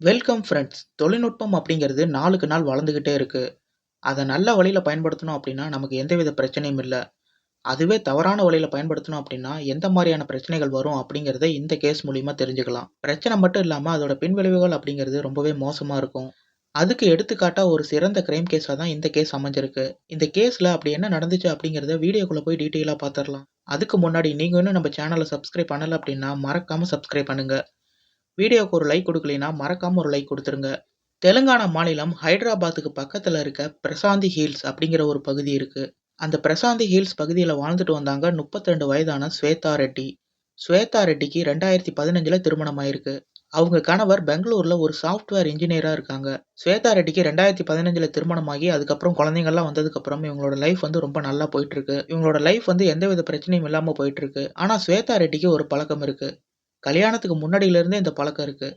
Welcome friends தொழில்நுட்பம் அப்படிங்கிறது நாளுக்கு நாள் வளர்ந்துக்கிட்டே இருக்குது அதை நல்ல வழியில் பயன்படுத்தணும் அப்படின்னா, நமக்கு எந்தவித பிரச்சனையும் இல்லை அதுவே தவறான வழியில் பயன்படுத்தணும் அப்படின்னா, எந்த மாதிரியான பிரச்சனைகள் வரும் அப்படிங்கிறத இந்த கேஸ் மூலிமா தெரிஞ்சுக்கலாம். பிரச்சனை மட்டும் இல்லாமல் அதோட பின்விளைவுகள் அப்படிங்கிறது ரொம்பவே மோசமாக இருக்கும். அதுக்கு எடுத்துக்காட்டாக ஒரு சிறந்த கிரைம் கேஸாக தான் இந்த கேஸ் அமைஞ்சிருக்கு. இந்த கேஸில் அப்படி என்ன நடந்துச்சு அப்படிங்கிறத வீடியோக்குள்ள போய் டீட்டெயிலாக பார்த்துடலாம் அதுக்கு முன்னாடி நீங்கள் இன்னும் நம்ம சேனலை சப்ஸ்கிரைப் பண்ணலை அப்படின்னா, மறக்காமல் சப்ஸ்கிரைப் பண்ணுங்கள் வீடியோக்கு ஒரு லைக் கொடுக்கலைன்னா மறக்காமல் ஒரு லைக் கொடுத்துருங்க தெலுங்கானா மாநிலம் ஹைதராபாத்துக்கு பக்கத்தில் இருக்க பிரசாந்தி ஹில்ஸ் அப்படிங்கிற ஒரு பகுதி இருக்குது அந்த பிரசாந்தி ஹில்ஸ் பகுதியில் வாழ்ந்துட்டு வந்தாங்க 32 வயதான ஸ்வேதா ரெட்டி. ஸ்வேதா ரெட்டிக்கு 2015ல திருமணம் ஆயிருக்கு. அவங்க கணவர் பெங்களூரில் ஒரு சாஃப்ட்வேர் இன்ஜினியராக இருக்காங்க. ஸ்வேதா ரெட்டிக்கு 2015ல திருமணமாகி அதுக்கப்புறம் குழந்தைங்கள்லாம் வந்ததுக்கப்புறம் இவங்களோட லைஃப் வந்து ரொம்ப நல்லா போயிட்டுருக்கு. இவங்களோட லைஃப் வந்து எந்தவித பிரச்சனையும் இல்லாமல் போயிட்டுருக்கு. ஆனால் ஸ்வேதா ரெட்டிக்கு ஒரு பழக்கம் இருக்குது கல்யாணத்துக்கு முன்னாடியிலேருந்தே இந்த பழக்கம் இருக்கு.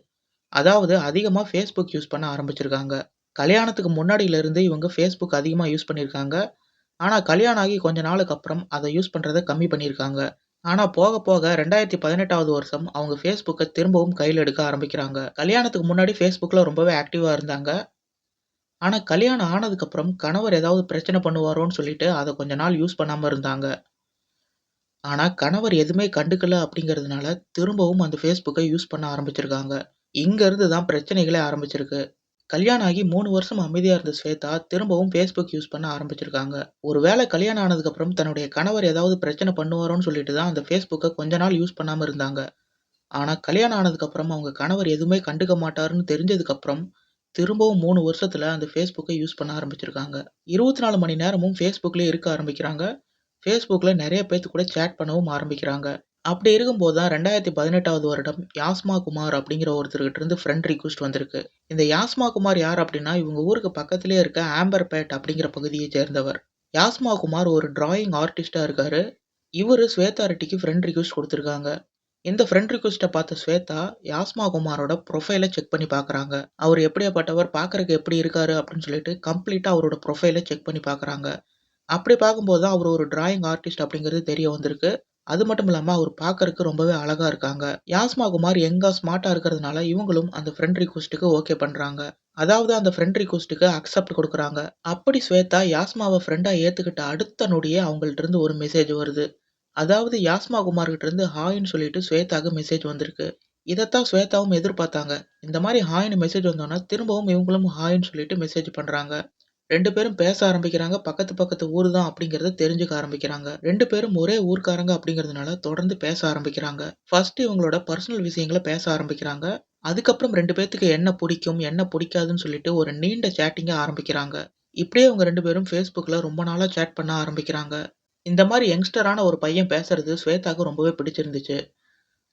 அதாவது அதிகமா Facebook யூஸ் பண்ண ஆரம்பிச்சிருக்காங்க. கல்யாணத்துக்கு முன்னாடியிலேருந்து இவங்க Facebook அதிகமா யூஸ் பண்ணியிருக்காங்க. ஆனா கல்யாணம் ஆகி கொஞ்ச நாளுக்கு அப்புறம் அத யூஸ் பண்றத கம்மி பண்ணியிருக்காங்க. ஆனா போக போக 2018வது வருஷம் அவங்க Facebooக்க திரும்பவும் கையில எடுக்க ஆரம்பிக்கிறாங்க. கல்யாணத்துக்கு முன்னாடி Facebookல ரொம்பவே ஆக்டிவா இருந்தாங்க. ஆனா கல்யாணம் ஆனதுக்கப்புறம் கணவர் ஏதாவது பிரச்சனை பண்ணுவாரோன்னு சொல்லிட்டு அத கொஞ்ச நாள் யூஸ் பண்ணாம இருந்தாங்க. ஆனால் கணவர் எதுவுமே கண்டுக்கல அப்படிங்கிறதுனால திரும்பவும் அந்த ஃபேஸ்புக்கை யூஸ் பண்ண ஆரம்பிச்சிருக்காங்க. இங்கேருந்து தான் பிரச்சனைகளே ஆரம்பிச்சிருக்கு. கல்யாணம் ஆகி 3 வருஷம் அமைதியா இருந்த ஸ்வேதா திரும்பவும் Facebook யூஸ் பண்ண ஆரம்பிச்சிருக்காங்க. ஒருவேளை கல்யாணம் ஆனதுக்கப்புறம் தன்னுடைய கணவர் ஏதாவது பிரச்சனை பண்ணுவாரோன்னு சொல்லிட்டு தான் அந்த Facebooக்க கொஞ்ச நாள் யூஸ் பண்ணாம இருந்தாங்க. ஆனா கல்யாணம் ஆனதுக்கப்புறம் அவங்க கணவர் எதுவுமே கண்டுக்க மாட்டாருன்னு தெரிஞ்சதுக்கப்புறம் திரும்பவும் 3 வருஷத்துல அந்த ஃபேஸ்புக்கை யூஸ் பண்ண ஆரம்பிச்சிருக்காங்க. 24 மணி நேரமும் ஃபேஸ்புக்கில் இருக்க ஆரம்பிக்கிறாங்க. ஃபேஸ்புக்கில் நிறைய பேர்த்து கூட சேட் பண்ணவும் ஆரம்பிக்கிறாங்க. அப்படி இருக்கும்போது தான் 2018வது வருடம் யாஸ்மா குமார் அப்படிங்கிற ஒருத்தர்கிட்ட இருந்து ஃப்ரெண்ட் ரிக்வஸ்ட் வந்திருக்கு. இந்த யாஸ்மா குமார் யார் அப்படின்னா, இவங்க ஊருக்கு பக்கத்துலேயே இருக்க ஆம்பர்பேட் அப்படிங்கிற பகுதியை சேர்ந்தவர். யாஸ்மா குமார் ஒரு டிராயிங் ஆர்டிஸ்டாக இருக்காரு. இவர் ஸ்வேதா ரெட்டிக்கு ஃப்ரெண்ட் ரிக்வஸ்ட் கொடுத்துருக்காங்க இந்த ஃப்ரெண்ட் ரிக்வஸ்ட்டை பார்த்த ஸ்வேதா, யாஸ்மா குமாரோட ப்ரொஃபைலை செக் பண்ணி பார்க்குறாங்க. அவர் எப்படியாப்பட்டவர், பார்க்குறக்கு எப்படி இருக்காரு அப்படின்னு சொல்லிட்டு கம்ப்ளீட்டாக அவரோட ப்ரொஃபைலை செக் பண்ணி பார்க்குறாங்க. அப்படி பார்க்கும்போது தான் அவர் ஒரு டிராயிங் ஆர்டிஸ்ட் அப்படிங்கிறது தெரிய வந்திருக்கு. அது மட்டும் இல்லாம அவர் பார்க்கறக்கு ரொம்பவே அழகா இருக்காங்க. யாஸ்மா குமார் யங்கா, ஸ்மார்ட்டா இருக்கிறதுனால இவங்களும் அந்த ஃப்ரெண்ட் ரிக்வெஸ்ட்க்கு ஓகே பண்றாங்க. அதாவது அந்த ஃப்ரெண்ட் ரிக்வெஸ்ட்க்கு அக்செப்ட் குடுக்குறாங்க. அப்படி ஸ்வேதா யாஸ்மாவ ஃப்ரெண்டா ஏத்துக்கிட்ட அடுத்த நொடியே அவங்கள்ட்ட இருந்து ஒரு மெசேஜ் வருது. அதாவது யாஸ்மா குமார்கிட்டருந்து ஹாயின்னு ஹாய்ன்னு சொல்லிட்டு ஸ்வேதாக்கு மெசேஜ் வந்திருக்கு. இதத்தான் ஸ்வேதாவும் எதிர்பார்த்தாங்க. இந்த மாரி ஹாய்ன்னு மெசேஜ் வந்தோன்னா திரும்பவும் இவங்களும் ஹாய்ன்னு சொல்லிட்டு மெசேஜ் பண்றாங்க. ரெண்டு பேரும் பேச ஆரம்பிக்கிறாங்க. பக்கத்து பக்கத்து ஊர் தான் அப்படிங்கிறத தெரிஞ்சுக்க ஆரம்பிக்கிறாங்க. ரெண்டு பேரும் ஒரே ஊர்க்காரங்க அப்படிங்கிறதுனால தொடர்ந்து பேச ஆரம்பிக்கிறாங்க. ஃபர்ஸ்ட் இவங்களோட பர்சனல் விஷயங்கள பேச ஆரம்பிக்கிறாங்க. அதுக்கப்புறம் ரெண்டு பேர்த்துக்கு என்ன பிடிக்கும் என்ன பிடிக்காதுன்னு சொல்லிட்டு ஒரு நீண்ட சேட்டிங்கை ஆரம்பிக்கிறாங்க. இப்படியே இவங்க ரெண்டு பேரும் ஃபேஸ்புக்கில் ரொம்ப நாளாக சேட் பண்ண ஆரம்பிக்கிறாங்க. இந்த மாதிரி யங்ஸ்டரான ஒரு பையன் பேசுறது ஸ்வேதாக்கு ரொம்பவே பிடிச்சிருந்துச்சு.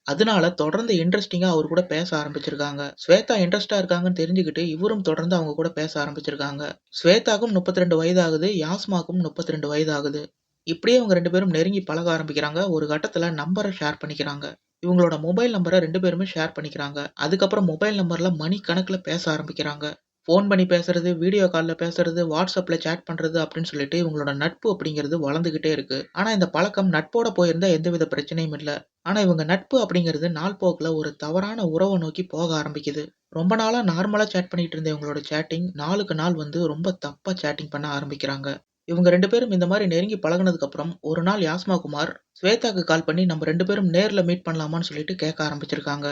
அதனால தொடர்ந்து இன்ட்ரஸ்டிங்கா அவர் கூட பேச ஆரம்பிச்சிருக்காங்க. ஸ்வேதா இன்ட்ரெஸ்ட்டா இருக்காங்கன்னு தெரிஞ்சுக்கிட்டு இவரும் தொடர்ந்து அவங்க கூட பேச ஆரம்பிச்சிருக்காங்க. ஸ்வேதாக்கும் 32 ரெண்டு வயதாகுது யாஸ்மாக்கும் 32 வயதாகுது இப்படியே இவங்க 2 பேரும் நெருங்கி பழக ஆரம்பிக்கிறாங்க. ஒரு கட்டத்துல நம்பர ஷேர் பண்ணிக்கிறாங்க. இவங்களோட மொபைல் நம்பர 2 பேருமே ஷேர் பண்ணிக்கிறாங்க. அதுக்கப்புறம் மொபைல் நம்பர்ல மணிக்கணக்குல பேச ஆரம்பிக்கிறாங்க. ஃபோன் பண்ணி பேசுறது, வீடியோ காலில் பேசுறது, வாட்ஸ்அப்பில் சேட் பண்ணுறது அப்படின்னு சொல்லிட்டு இவங்களோட நட்பு அப்படிங்கிறது வளர்ந்துக்கிட்டே இருக்கு. ஆனால் இந்த பழக்கம் நட்போட போயிருந்தா எந்தவித பிரச்சனையும் இல்லை ஆனால் இவங்க நட்பு அப்படிங்கிறது நாள் போக்கில் ஒரு தவறான உறவை நோக்கி போக ஆரம்பிக்குது. ரொம்ப நாளாக நார்மலாக சேட் பண்ணிட்டு இருந்த இவங்களோட சேட்டிங் நாளுக்கு நாள் வந்து ரொம்ப தப்பாக சேட்டிங் பண்ண ஆரம்பிக்கிறாங்க. இவங்க ரெண்டு பேரும் இந்த மாதிரி நெருங்கி பழகினதுக்கப்புறம் ஒரு நாள் யாஸ்மா குமார் ஸ்வேதாக்கு கால் பண்ணி நம்ம ரெண்டு பேரும் நேரில் மீட் பண்ணலாமான்னு சொல்லிட்டு கேட்க ஆரம்பிச்சிருக்காங்க.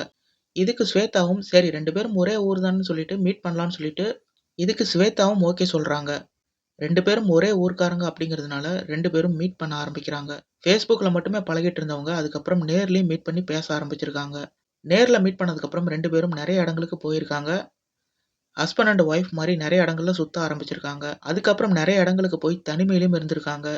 இதுக்கு ஸ்வேதாவும் சரி ரெண்டு பேரும் ஒரே ஊர் தான் சொல்லிட்டு மீட் பண்ணலான்னு சொல்லிட்டு இதுக்கு ஸ்வேதாவும் ஓகே சொல்கிறாங்க ரெண்டு பேரும் ஒரே ஊர்க்காரங்க அப்படிங்கிறதுனால ரெண்டு பேரும் மீட் பண்ண ஆரம்பிக்கிறாங்க. ஃபேஸ்புக்கில் மட்டுமே பழகிட்டு இருந்தவங்க அதுக்கப்புறம் நேர்லேயும் மீட் பண்ணி பேச ஆரம்பிச்சிருக்காங்க. நேரில் மீட் பண்ணதுக்கப்புறம் ரெண்டு பேரும் நிறைய இடங்களுக்கு போயிருக்காங்க. ஹஸ்பண்ட் அண்ட் ஒய்ஃப் மாதிரி நிறைய இடங்கள்ல சுத்த ஆரம்பிச்சிருக்காங்க. அதுக்கப்புறம் நிறைய இடங்களுக்கு போய் தனிமையிலும் இருந்திருக்காங்க.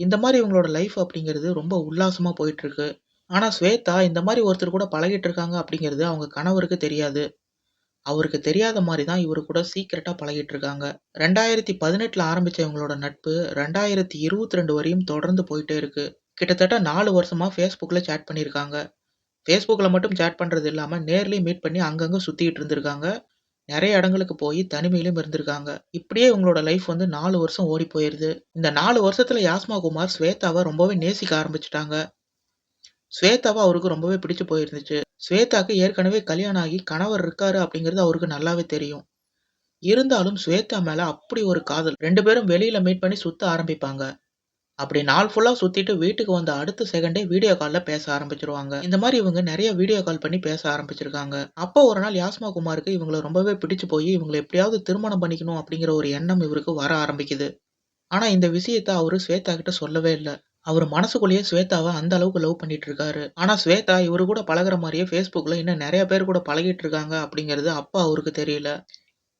இந்த மாதிரி இவங்களோட லைஃப் அப்படிங்கிறது ரொம்ப உல்லாசமாக போயிட்டுருக்கு. ஆனா ஸ்வேதா இந்த மாரி ஒருத்தர் கூட பழகிட்டு இருக்காங்க அப்படிங்கிறது அவங்க கணவருக்கு தெரியாது. அவருக்கு தெரியாத மாரி தான் இவரு கூட சீக்ரெட்டா பழகிட்டு இருக்காங்க. 2018ல ஆரம்பிச்ச இவங்களோட நட்பு 2022 வரையும் தொடர்ந்து போயிட்டே இருக்கு. கிட்டத்தட்ட 4 வருஷமா Facebookல சேட் பண்ணியிருக்காங்க. Facebookல மட்டும் சேட் பண்றது இல்லாம நேர்லயும் மீட் பண்ணி அங்கங்க சுத்திட்டு இருந்திருக்காங்க. நெறைய இடங்களுக்கு போய் தனிமையிலும் இருந்திருக்காங்க. இப்படியே இவங்களோட லைஃப் வந்து 4 வருஷம் ஓடி போயிருது. இந்த 4 வருஷத்துல யாஸ்மா குமார் ஸ்வேதாவ ரொம்பவே நேசிக்க ஆரம்பிச்சுட்டாங்க. ஸ்வேதாவை அவருக்கு ரொம்பவே பிடிச்சு போயிருந்துச்சு. ஸ்வேதாக்கு ஏற்கனவே கல்யாணம் ஆகி கணவர் இருக்காரு அப்படிங்கிறது அவருக்கு நல்லாவே தெரியும். இருந்தாலும் ஸ்வேதா மேல அப்படி ஒரு காதல். ரெண்டு பேரும் வெளியில மீட் பண்ணி சுத்த ஆரம்பிப்பாங்க. அப்படி நாள் ஃபுல்லா சுத்திட்டு வீட்டுக்கு வந்த அடுத்த செகண்டே வீடியோ கால்ல பேச ஆரம்பிச்சிருவாங்க இந்த மாதிரி இவங்க நிறைய வீடியோ கால் பண்ணி பேச ஆரம்பிச்சிருக்காங்க. அப்போ ஒரு நாள் யாஸ்மா குமாருக்கு இவங்கள ரொம்பவே பிடிச்சு போய் இவங்களை எப்படியாவது திருமணம் பண்ணிக்கணும் அப்படிங்கிற ஒரு எண்ணம் இவருக்கு வர ஆரம்பிக்குது. ஆனா இந்த விஷயத்த அவரு ஸ்வேதா கிட்ட சொல்லவே இல்லை அவர் மனசுக்குள்ளேயே ஸ்வேதாவை அந்த அளவுக்கு லவ் பண்ணிட்டு இருக்காரு. ஆனா ஸ்வேதா இவரு கூட பழகுற மாதிரியே ஃபேஸ்புக்கில் இன்னும் நிறைய பேர் கூட பழகிட்டு இருக்காங்க அப்படிங்கிறது அப்பா அவருக்கு தெரியல.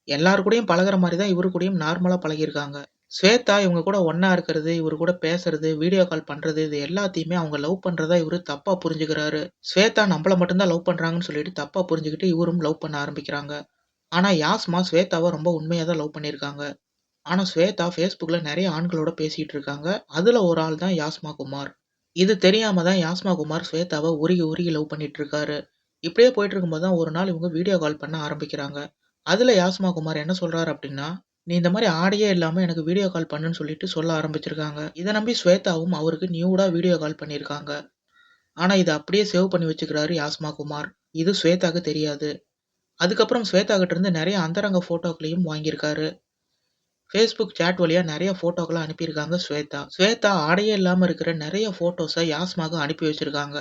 எல்லார் கூடயும் பழகுற மாதிரி தான் இவரு கூடயும் நார்மலா பழகியிருக்காங்க. ஸ்வேதா இவங்க கூட ஒன்றா இருக்கிறது, இவரு கூட பேசுறது, வீடியோ கால் பண்றது இது எல்லாத்தையுமே அவங்க லவ் பண்றதா இவரு தப்பா புரிஞ்சுக்கிறாரு. ஸ்வேதா நம்மள மட்டும்தான் லவ் பண்றாங்கன்னு சொல்லிட்டு தப்பா புரிஞ்சுக்கிட்டு இவரும் லவ் பண்ண ஆரம்பிக்கிறாங்க. ஆனா யாஸ்மா ஸ்வேதாவை ரொம்ப உண்மையாக தான் லவ் பண்ணியிருக்காங்க. ஆனா ஸ்வேதா Facebookல நெறைய ஆண்களோட பேசிட்டு இருக்காங்க. அதுல ஒரு ஆள் தான் யாஸ்மா குமார். இது தெரியாம தான் யாஸ்மா குமார் ஸ்வேதாவ உருகி உருகி லவ் பண்ணிட்டு இருக்காரு. இப்படியே போயிட்டு இருக்கும்போது தான் ஒரு நாள் இவங்க வீடியோ கால் பண்ண ஆரம்பிக்கிறாங்க. அதுல யாஸ்மா குமார் என்ன சொல்றாரு அப்படின்னா, "நீ இந்த மாரி ஆடையே இல்லாம எனக்கு வீடியோ கால் பண்ணுன்னு" சொல்லிட்டு சொல்ல ஆரம்பிச்சிருக்காங்க. இத நம்பி ஸ்வேதாவும் அவருக்கு நியூடா வீடியோ கால் பண்ணியிருக்காங்க. ஆனா இத அப்படியே சேவ் பண்ணி வச்சுக்கிறாரு யாஸ்மா குமார். இது ஸ்வேதாக்கு தெரியாது. அதுக்கப்புறம் ஸ்வேதா கிட்ட இருந்து நெறைய அந்தரங்க ஃபோட்டோக்களையும் வாங்கியிருக்காரு. ஃபேஸ்புக் சேட் வழியாக நிறைய ஃபோட்டோக்கெல்லாம் அனுப்பியிருக்காங்க ஸ்வேதா. ஸ்வேதா ஆடையே இல்லாமல் இருக்கிற நிறைய ஃபோட்டோஸை யாஸ்மாவுக்கு அனுப்பி வச்சுருக்காங்க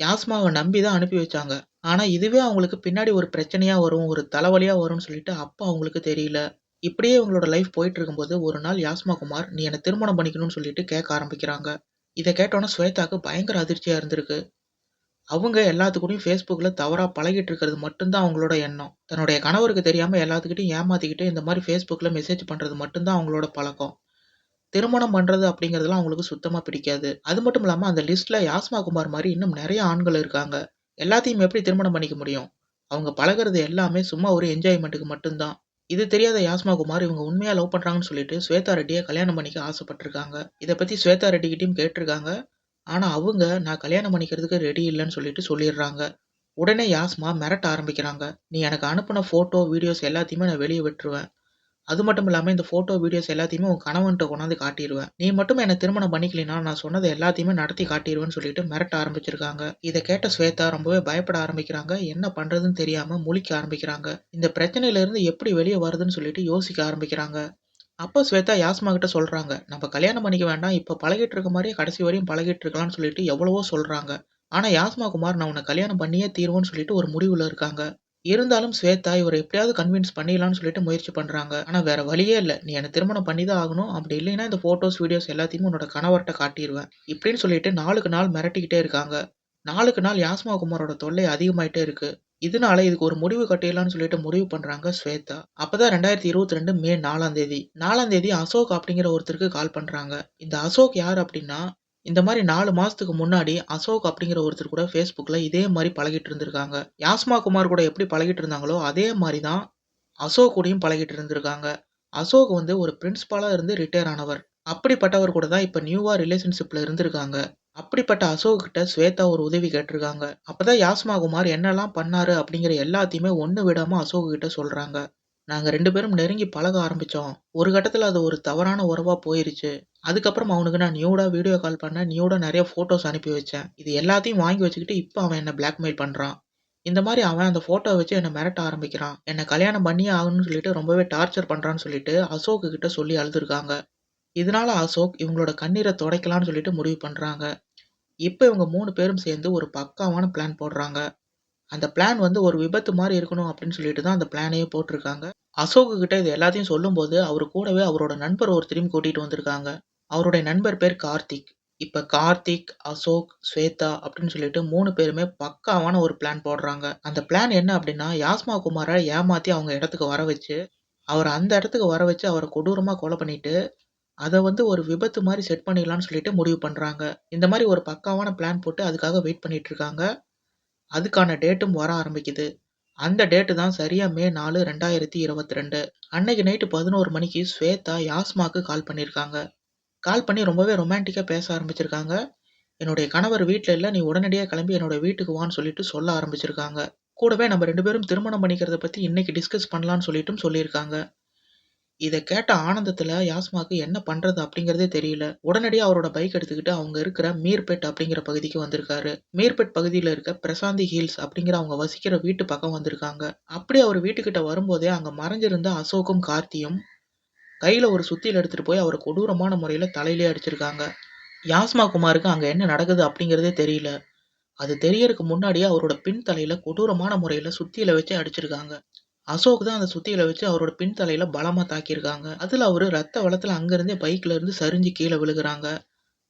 யாஸ்மாவை நம்பி தான் அனுப்பி வச்சாங்க. ஆனால் இதுவே அவங்களுக்கு பின்னாடி ஒரு பிரச்சனையாக வரும், ஒரு தலைவலியாக வரும்னு சொல்லிட்டு அப்போ அவங்களுக்கு தெரியல. இப்படியே இவங்களோட லைஃப் போயிட்டு இருக்கும்போது ஒரு நாள் யாஸ்மா குமார், "நீ என்னை திருமணம் பண்ணிக்கணும்னு" சொல்லிட்டு கேட்க ஆரம்பிக்கிறாங்க. இதை கேட்டோன்னே ஸ்வேதாக்கு பயங்கர அதிர்ச்சியாக இருந்திருக்கு. அவங்க எல்லாத்துக்கூடயும் ஃபேஸ்புக்கில் Facebookல தவறா பழகிட்டு இருக்கிறது மட்டும் தான் அவங்களோட எண்ணம். தன்னுடைய கணவருக்கு தெரியாம எல்லாத்துக்கிட்டயும் ஏமாத்திக்கிட்டு இந்த மாரி Facebookல மெசேஜ் பண்றது மட்டும் தான் அவங்களோட பழக்கம். திருமணம் பண்றது அப்படிங்கிறதெல்லாம் அவங்களுக்கு சுத்தமா பிடிக்காது. அது மட்டும் இல்லாம அந்த லிஸ்ட்ல யாஸ்மா குமார் மாரி இன்னும் நெறைய ஆண்கள் இருக்காங்க. எல்லாத்தையும் எப்படி திருமணம் பண்ணிக்க முடியும்? அவங்க பழகுறது எல்லாமே சும்மா ஒரு என்ஜாய்மென்ட்க்கு மட்டும் தான். இது தெரியாத யாஸ்மா குமார் இவங்க உண்மையா லவ் பண்றாங்கன்னு சொல்லிட்டு ஸ்வேதா ரெட்டிய கல்யாணம் பண்ணிக்க ஆசைப்பட்டுருக்காங்க. இத பத்தி ஸ்வேதா ரெட்டிகிட்டேயும் கேட்டிருக்காங்க. ஆனா அவங்க, "நான் கல்யாணம் பண்ணிக்கிறதுக்கு ரெடி இல்லன்னு" சொல்லிட்டு சொல்லிடுறாங்க உடனே யாஸ்மா மிரட்ட ஆரம்பிக்கிறாங்க. "நீ எனக்கு அனுப்புன ஃபோட்டோ, வீடியோஸ் எல்லாத்தையுமே நான் வெளிய விட்டுருவேன். அது மட்டும் இல்லாம இந்த ஃபோட்டோ, வீடியோஸ் எல்லாத்தையுமே உன் கணவன்ட்ட கொண்டாந்து காட்டிருவேன். நீ மட்டும் என்ன திருமணம் பண்ணிக்கலைன்னா நான் சொன்னது எல்லாத்தையுமே நடத்தி காட்டிருவேன்னு" சொல்லிட்டு மிரட்ட ஆரம்பிச்சிருக்காங்க. இத கேட்ட ஸ்வேதா ரொம்பவே பயப்பட ஆரம்பிக்கிறாங்க. என்ன பண்றதுன்னு தெரியாம முழிக்க ஆரம்பிக்கிறாங்க. இந்த பிரச்சனையிலேருந்து எப்படி வெளிய வரதுன்னு சொல்லிட்டு யோசிக்க ஆரம்பிக்கிறாங்க. அப்ப ஸ்வேதா யாஸ்மா கிட்ட சொல்றாங்க, "நம்ம கல்யாணம் பண்ணிக்க வேண்டாம். இப்ப பழகிட்டு இருக்க மாரியே கடைசி வரையும் பழகிட்டு இருக்கலாம்னு" சொல்லிட்டு எவ்வளவோ சொல்றாங்க. ஆனா யாஸ்மா குமார், "நான் உன்ன கல்யாணம் பண்ணியே தீருவேன்னு" சொல்லிட்டு ஒரு முடிவுல இருக்காங்க. இருந்தாலும் ஸ்வேதா இவர எப்படியாவது கன்வின்ஸ் பண்ணிடலாம்னு சொல்லிட்டு முயற்சி பண்றாங்க. ஆனா வேற வழியே இல்ல. "நீ என்ன திருமணம் பண்ணி தான் ஆகணும். அப்படி இல்லைன்னா இந்த ஃபோட்டோஸ், வீடியோஸ் எல்லாத்தையும் உன்னோட கணவர்ட்ட காட்டிருவேன்." இப்படின்னு சொல்லிட்டு நாளுக்கு நாள் மிரட்டிக்கிட்டே இருக்காங்க. நாளுக்கு நாள் யாஸ்மா குமாரோட தொல்லை அதிகமாயிட்டே இருக்கு. இதனால இதுக்கு ஒரு முடிவு கட்டிடலாம்னு சொல்லிட்டு முடிவு பண்றாங்க ஸ்வேதா. அப்பதான் 2022 மே நாலாம் தேதி. நாலாம் தேதி அசோக் அப்படிங்கிற ஒருத்தருக்கு கால் பண்றாங்க. இந்த அசோக் யார் அப்படின்னா, இந்த மாதிரி நாலு மாசத்துக்கு முன்னாடி அசோக் அப்படிங்கிற ஒருத்தர் கூட ஃபேஸ்புக்கில் இதே மாதிரி பழகிட்டு இருந்திருக்காங்க. யாஸ்மா குமார் கூட எப்படி பழகிட்டு இருந்தாங்களோ அதே மாதிரி தான் அசோக் கூடயும் பழகிட்டு இருந்திருக்காங்க. அசோக் வந்து ஒரு பிரின்சிபாலா இருந்து ரிட்டையர் ஆனவர். அப்படிப்பட்டவர் கூட தான் இப்போ நியூவா ரிலேஷன்ஷிப்பில் இருந்திருக்காங்க. அப்படிப்பட்ட அசோக் கிட்ட ஸ்வேதா ஒரு உதவி கேட்டிருக்காங்க. அப்பதான் யாஸ்மா குமார் என்னெல்லாம் பண்ணாரு அப்படிங்கிற எல்லாத்தையுமே ஒண்ணு விடாம அசோக் கிட்ட சொல்றாங்க. "நாங்க ரெண்டு பேரும் நெருங்கி பழக ஆரம்பிச்சோம். ஒரு கட்டத்துல அது ஒரு தவறான உறவா போயிருச்சு. அதுக்கப்புறம் அவனுக்கு நான் நியூடா வீடியோ கால் பண்ண நியூடா நிறைய ஃபோட்டோஸ் அனுப்பி வச்சேன். இது எல்லாத்தையும் வாங்கி வச்சுக்கிட்டு இப்போ அவன் என்ன பிளாக்மெயில் பண்றான். இந்த மாதிரி அவன் அந்த ஃபோட்டோவ வச்சு என்ன மிரட்ட ஆரம்பிக்கிறான். என்ன கல்யாணம் பண்ணியே ஆகணும்னு சொல்லிட்டு ரொம்பவே டார்ச்சர் பண்றான்னு" சொல்லிட்டு அசோக்கு கிட்ட சொல்லி அழுதுருக்காங்க. இதனால அசோக் இவங்களோட கண்ணீரை துடைக்கலாம்னு சொல்லிட்டு முடிவு பண்ணுறாங்க இப்போ இவங்க மூணு பேரும் சேர்ந்து ஒரு பக்காவான பிளான் போடுறாங்க. அந்த பிளான் வந்து ஒரு விபத்து மாதிரி இருக்கணும் அப்படின்னு சொல்லிட்டு தான் அந்த பிளானையே போட்டிருக்காங்க. அசோக்கு கிட்ட இது எல்லாத்தையும் சொல்லும்போது, அவர் கூடவே அவரோட நண்பர் ஒருத்தரையும் கூட்டிகிட்டு வந்திருக்காங்க. அவருடைய நண்பர் பேர் கார்த்திக். இப்போ கார்த்திக், அசோக், ஸ்வேதா அப்படின்னு சொல்லிட்டு மூணு பேருமே பக்காவான ஒரு பிளான் போடுறாங்க. அந்த பிளான் என்ன அப்படின்னா, யாஸ்மா குமாரை ஏமாற்றி அவங்க இடத்துக்கு வர வச்சு, அவர் அந்த இடத்துக்கு வர வச்சு அவரை கொடூரமாக கொலை பண்ணிட்டு, அத வந்து ஒரு விபத்து மாரி செட் பண்ணிடலாம்னு சொல்லிட்டு முடிவு பண்றாங்க. இந்த மாரி ஒரு பக்காவான பிளான் போட்டு அதுக்காக வெயிட் பண்ணிகிட்ருக்காங்க அதுக்கான டேட்டும் வர ஆரம்பிக்குது. அந்த டேட் தான் சரியா மே 4, 2022. அன்னைக்கு நைட் 11 மணிக்கு ஸ்வேதா யாஸ்மாக்கு கால் பண்ணியிருக்காங்க. கால் பண்ணி ரொம்பவே ரொமான்டிக்கா பேச ஆரம்பிச்சிருக்காங்க. "என்னுடைய கணவர் வீட்ல இல்ல. நீ உடனடியா கிளம்பி என்னோட வீட்டுக்கு வான்னு" சொல்லிட்டு சொல்ல ஆரம்பிச்சிருக்காங்க. கூடவே நம்ம 2 பேரும் திருமணம் பண்ணிக்கிறத பத்தி இன்னைக்கு டிஸ்கஸ் பண்ணலான்னு சொல்லிட்டும் சொல்லியிருக்காங்க. இத கேட்ட ஆனந்தத்துல யாஸ்மாக்கு என்ன பண்றது அப்படிங்கிறதே தெரியல. உடனடியா அவரோட பைக் எடுத்துக்கிட்டு அவங்க இருக்கிற மீர்பேட் அப்படிங்கிற பகுதிக்கு வந்திருக்காரு. மீர்பேட் பகுதியில இருக்க பிரசாந்தி ஹில்ஸ் அப்படிங்கிற அவங்க வசிக்கிற வீட்டு பக்கம் வந்திருக்காங்க. அப்படி அவர் வீட்டுக்கிட்ட வரும்போதே அங்க மறைஞ்சிருந்த அசோக்கும், கார்த்தியும் கையில ஒரு சுத்தியல் எடுத்துட்டு போய் அவர கொடூரமான முறையில தலையிலே அடிச்சிருக்காங்க. யாஸ்மா குமாருக்கு அங்க என்ன நடக்குது அப்படிங்கிறதே தெரியல. அது தெரியறதுக்கு முன்னாடியே அவரோட பின் தலையில கொடூரமான முறையில சுத்தியல வச்சு அடிச்சிருக்காங்க. அசோக் தான் அந்த சுத்தியல வச்சு அவரோட பின் தலையில பலமா தாக்கியிருக்காங்க. அதுல அவரு ரத்த வளத்துல அங்கிருந்தே பைக்ல இருந்து சரிஞ்சு கீழே விழுகுறாங்க.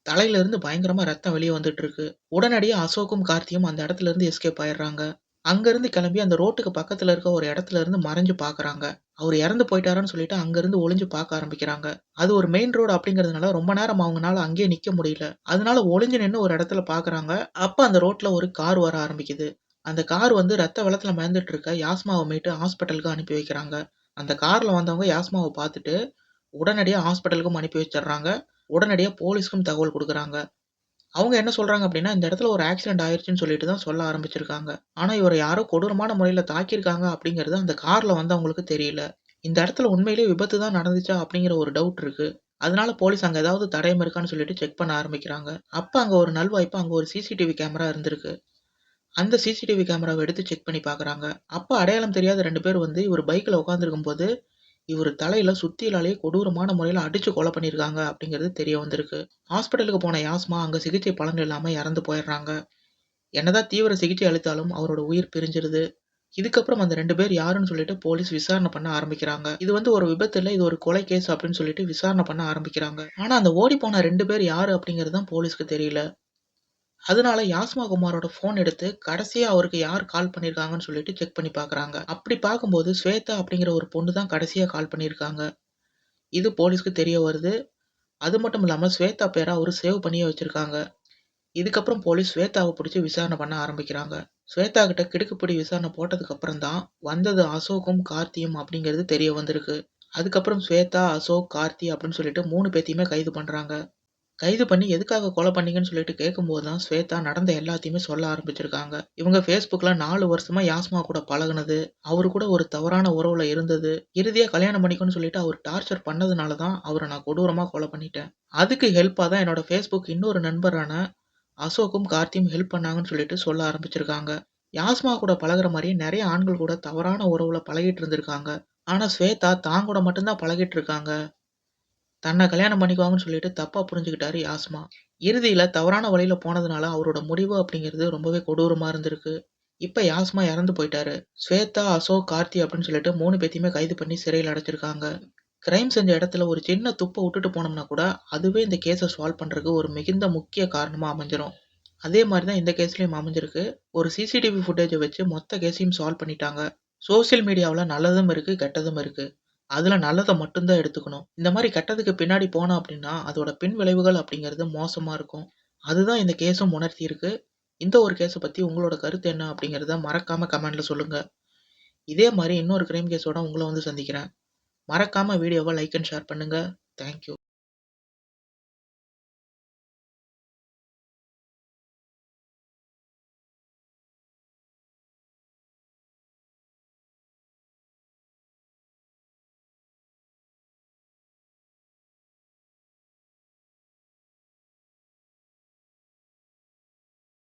தலையில இருந்து பயங்கரமா ரத்தம் வெளியே வந்துட்டு இருக்கு. உடனடியே அசோக்கும், கார்த்தியும் அந்த இடத்துல இருந்து எஸ்கேப் ஆயிடுறாங்க. அங்கிருந்து கிளம்பி அந்த ரோட்டுக்கு பக்கத்துல இருக்க ஒரு இடத்துல இருந்து மறைஞ்சு பார்க்குறாங்க அவர் இறந்து போயிட்டாருன்னு சொல்லிட்டு அங்கிருந்து ஒளிஞ்சு பார்க்க ஆரம்பிக்கிறாங்க. அது ஒரு மெயின் ரோடு அப்படிங்கிறதுனால ரொம்ப நேரம் அவங்கனால அங்கேயே நிக்க முடியல. அதனால ஒளிஞ்சு நின்று ஒரு இடத்துல பார்க்குறாங்க அப்ப அந்த ரோட்ல ஒரு கார் வர ஆரம்பிக்குது. அந்த கார் வந்து ரத்த வெள்ளத்துல மயந்துட்டு இருக்க யாஸ்மாவ மீட்டு ஹாஸ்பிட்டலுக்கு அனுப்பி வைக்கிறாங்க. அந்த கார்ல வந்தவங்க யாஸ்மாவ பார்த்துட்டு உடனடியா ஹாஸ்பிட்டலுக்கும் அனுப்பி வச்சிடுறாங்க. உடனடியா போலீஸ்க்கும் தகவல் குடுக்குறாங்க. அவங்க என்ன சொல்றாங்க அப்படின்னா, இந்த இடத்துல ஒரு ஆக்சிடென்ட் ஆயிருச்சுன்னு சொல்லிட்டு தான் சொல்ல ஆரம்பிச்சிருக்காங்க. ஆனா இவர யாரோ கொடூரமான முறையில தாக்கியிருக்காங்க அப்படிங்கிறது அந்த கார்ல வந்தவங்களுக்கு தெரியல. இந்த இடத்துல உண்மையிலேயே விபத்து தான் நடந்துச்சா அப்படிங்கிற ஒரு டவுட் இருக்கு. அதனால போலீஸ் அங்க ஏதாவது தடயம் இருக்கான்னு சொல்லிட்டு செக் பண்ண ஆரம்பிக்கிறாங்க. அப்ப அங்க ஒரு நல்வாய்ப்பா அங்க ஒரு சிசிடிவி கேமரா இருந்திருக்கு. அந்த சிசிடிவி கேமராவை எடுத்து செக் பண்ணி பார்க்குறாங்க அப்போ அடையாளம் தெரியாத ரெண்டு பேர் வந்து இவர் பைக்கில் உட்காந்துருக்கும் போது இவர் தலையில் சுத்தியிலாலேயே கொடூரமான முறையில் அடித்து கொலை பண்ணியிருக்காங்க அப்படிங்கிறது தெரிய வந்திருக்கு. ஹாஸ்பிட்டலுக்கு போன யாஸ்மா அங்கே சிகிச்சை பலன் இல்லாமல் இறந்து போயிடுறாங்க. என்னதான் தீவிர சிகிச்சை அளித்தாலும் அவரோட உயிர் பிரிஞ்சிருது. இதுக்கப்புறம் அந்த ரெண்டு பேர் யாருன்னு சொல்லிட்டு போலீஸ் விசாரணை பண்ண ஆரம்பிக்கிறாங்க. இது வந்து ஒரு விபத்து இல்லை இது ஒரு கொலை கேஸ் அப்படின்னு சொல்லிட்டு விசாரணை பண்ண ஆரம்பிக்கிறாங்க. ஆனா அந்த ஓடிப்போன ரெண்டு பேர் யாரு அப்படிங்கிறது தான் போலீஸ்க்கு தெரியல. அதனால யாஸ்மா குமாரோட ஃபோன் எடுத்து கடைசியா அவருக்கு யார் கால் பண்ணியிருக்காங்கன்னு சொல்லிட்டு செக் பண்ணி பார்க்குறாங்க அப்படி பார்க்கும்போது ஸ்வேதா அப்படிங்கிற ஒரு பொண்ணு தான் கடைசியாக கால் பண்ணியிருக்காங்க. இது போலீஸ்க்கு தெரிய வருது. அது மட்டும் இல்லாமல் ஸ்வேதா பேரை அவர் சேவ் பண்ணியே வச்சுருக்காங்க இதுக்கப்புறம் போலீஸ் ஸ்வேதாவை பிடிச்சி விசாரணை பண்ண ஆரம்பிக்கிறாங்க. ஸ்வேதா கிட்ட கிடுக்குப்பிடி விசாரணை போட்டதுக்கப்புறம் தான் வந்தது அசோக்கும், கார்த்தியும் அப்படிங்கிறது தெரிய வந்திருக்கு. அதுக்கப்புறம் ஸ்வேதா, அசோக், கார்த்தி அப்படின்னு சொல்லிட்டு மூணு பேத்தையுமே கைது பண்ணுறாங்க கைது பண்ணி எதுக்காக கொலை பண்ணீங்கன்னு சொல்லிட்டு கேட்கும்போது தான் ஸ்வேதா நடந்த எல்லாத்தையுமே சொல்ல ஆரம்பிச்சிருக்காங்க. இவங்க ஃபேஸ்புக்கில் நாலு வருஷமா யாஸ்மா கூட பழகுனது, அவரு கூட ஒரு தவறான உறவுல இருந்தது, இறுதியாக கல்யாணம் பண்ணிக்கணும்னு சொல்லிட்டு அவர் டார்ச்சர் பண்ணதுனால தான் அவரை நான் கொடூரமாக கொலை பண்ணிட்டேன். அதுக்கு ஹெல்ப்பாக தான் என்னோட ஃபேஸ்புக் இன்னொரு நண்பரான அசோக்கும், கார்த்தியும் ஹெல்ப் பண்ணாங்கன்னு சொல்லிட்டு சொல்ல ஆரம்பிச்சிருக்காங்க. யாஸ்மா கூட பழகுற மாதிரி நிறைய ஆண்கள் கூட தவறான உறவுல பழகிட்டு இருந்திருக்காங்க. ஆனால் ஸ்வேதா தான் கூட மட்டும் பழகிட்டு இருக்காங்க. தன்னை கல்யாணம் பண்ணிக்குவாங்கன்னு சொல்லிட்டு தப்பாக புரிஞ்சுக்கிட்டாரு யாஸ்மா. இறுதியில் தவறான வழியில் போனதுனால அவரோட முடிவு அப்படிங்கிறது ரொம்பவே கொடூரமாக இருந்திருக்கு. இப்போ யாஸ்மா இறந்து போயிட்டாரு. ஸ்வேதா, அசோக், கார்த்தி அப்படின்னு சொல்லிட்டு மூணு பேத்தையுமே கைது பண்ணி சிறையில் அடைச்சிருக்காங்க. கிரைம் செஞ்ச இடத்துல ஒரு சின்ன துப்பை விட்டுட்டு போனோம்னா கூட, அதுவே இந்த கேஸை சால்வ் பண்ணுறதுக்கு ஒரு மிகுந்த முக்கிய காரணமாக அமைஞ்சிரும். அதே மாதிரி தான் இந்த கேஸ்லேயும் அமைஞ்சிருக்கு. ஒரு சிசிடிவி ஃபுட்டேஜை வச்சு மொத்த கேஸையும் சால்வ் பண்ணிட்டாங்க. சோசியல் மீடியாவில் நல்லதும் இருக்குது கெட்டதும் இருக்குது அதில் நல்லதை மட்டும்தான் எடுத்துக்கணும். இந்த மாரி கெட்டதுக்கு பின்னாடி போனோம் அப்படின்னா, அதோட பின் விளைவுகள் அப்படிங்கிறது மோசமா இருக்கும். அதுதான் இந்த கேஸும் உணர்த்தியிருக்கு. இந்த ஒரு கேஸ பத்தி உங்களோட கருத்து என்ன அப்படிங்கிறத மறக்காம கமெண்ட்ல சொல்லுங்க. இதே மாரி இன்னொரு கிரைம் கேஸோட உங்கள வந்து சந்திக்கிறேன். மறக்காம வீடியோவ லைக் அண்ட் ஷேர் பண்ணுங்க. Thank you.